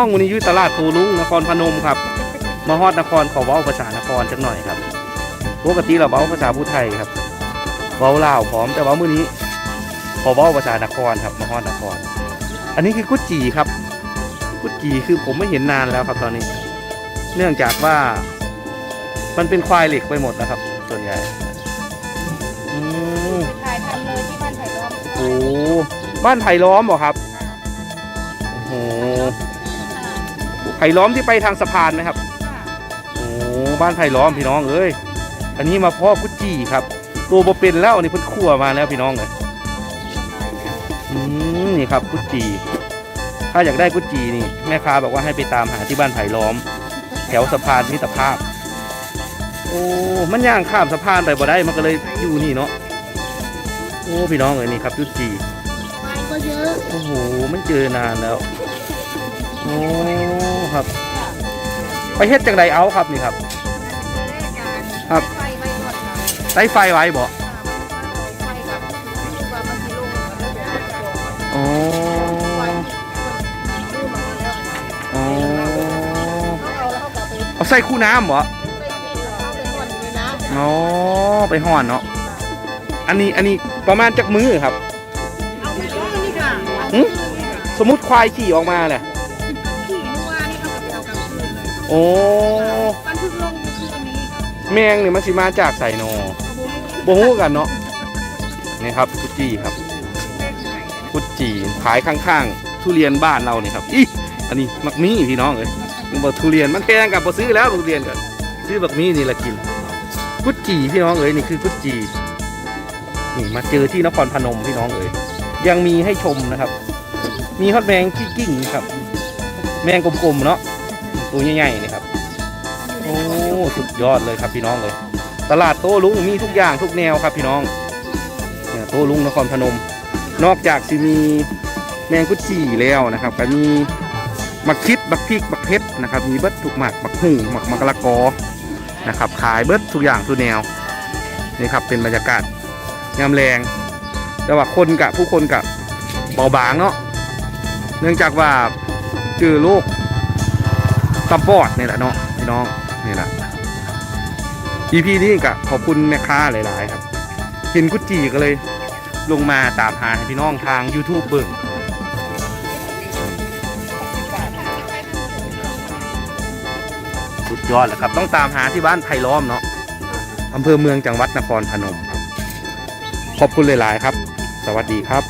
องวันนี้อยุตลาดตูลุงนครพนมครับมาฮอดนครขอเว้าภาษานครจักหน่อยครับปกติเราเว้าภาษาผู้ไทยครับเว้าลาวพร้อมแต่ว่ามื้อนี้ขอเว้าภาษานครครับมาฮอดนคร อันนี้คือกุดจีครับ กุดจีคือผมไม่เห็นนานแล้วครับตอนนี้ เนื่องจากว่า มันเป็นควายเหล็กไปหมดแล้วครับ ส่วนใหญ่อืมถ่ายทำเลยที่บ้านไผ่ล้อมโอ้บ้านไผ่ล้อมเหรอครับโอ้โห ไผ่ล้อมที่ไปทางสะพานไหมครับ โอ้บ้านไผ่ล้อมพี่น้องเอ้ย อันนี้มาพ่อกุดจี้ครับ ตัวบ่เป็นแล้วอันนี้เพิ่นคั่วมาแล้วพี่น้องเลยอืมนี่ครับกุดจีถ้าอยากได้กุดจีนี่แม่ค้าบอกว่าให้ไปตามหาที่บ้านไผ่ล้อม แถวสะพานมิตรภาพ โอ้มันย่างข้ามสะพานไปบ่ได้มันก็เลยอยู่นี่เนาะโอ้พี่น้องเอ้ยนี่ครับกุดจีควายก็เยอะ โอ้โหมันเจอนานแล้ว โอ้ครับ ไปเฮ็ดจังไดเอาครับนี่ครับ ครับไฟไว้ก่อนค่ะใช้ไฟไว้บ่ไฟกับที่ว่ามันสิลงแล้วเดี๋ยวจะลงอ๋อไฟดูมาแล้วอ๋อเขาเอาแล้วเขาก็ไปเอาใส่คู่น้ำเหรอไปเอาไปก่อนอยู่ในน้ำอ๋อไปห่อนเนาะ อันนี้อันนี้ประมาณจักมือครับเอาไปก่อนนี่ค่ะหืมสมมติควายขี่ออกมาเนี่ยขี่ โอ้มันเพิ่งลงเมื่อคืนนี้ครับแมงเนี่ยมันสิมาจากใส่นอบ่ฮู้กันเนาะนี่ครับกุดจีครับกุดจีขายข้างๆ ทุเรียนบ้านเรานี่ครับอีอันนี้มักมีพี่น้องเลยมันบอกทุเรียนมันแพงกับบ่ซื้อแล้วทุเรียนกันซื้อบักมีนี่ละกิน กุดจีพี่น้องเอ้ยนี่คือกุดจีนี่มาเจอที่นครพนมพี่น้องเอ้ยยังมีให้ชมนะครับ มีฮอดแมงกิ้งๆครับ แมงกลมๆเนาะ ตัวใหญ่ๆนี่ครับโอ้สุดยอดเลยครับพี่น้องเลย ตลาดโต้ลุงมีทุกอย่างทุกแนวครับพี่น้องเนี่ยโต้ลุงนครพนม นอกจากสิมีแมงกุจีแล้วนะครับก็มีมักคิดบักพริกบักเพชรนะครับ มีเบิดทุกหมักบักหุ่งหมักมะกละกอนะครับขายเบิดทุกอย่างทุกแนวนี่ครับเป็นบรรยากาศยามแรงแต่ว่าคนกับผู้คนกับเบาบางเนาะเนื่องจากว่าเจอโรค ตับปอดนี่แหละเนาะพี่น้องนี่แหละ EP นี้ก็ขอบคุณแม่ค้าหลาย ๆ ครับ เห็นกุจีก็เลย ลงมาตามหาให้พี่น้องทาง YouTube เบิ่งสุดยอดแหละครับ ต้องตามหาที่บ้านไผ่ล้อมเนาะอำเภอเมืองจังหวัดนครพนมครับ ขอบคุณหลาย ๆ ครับ สวัสดีครับ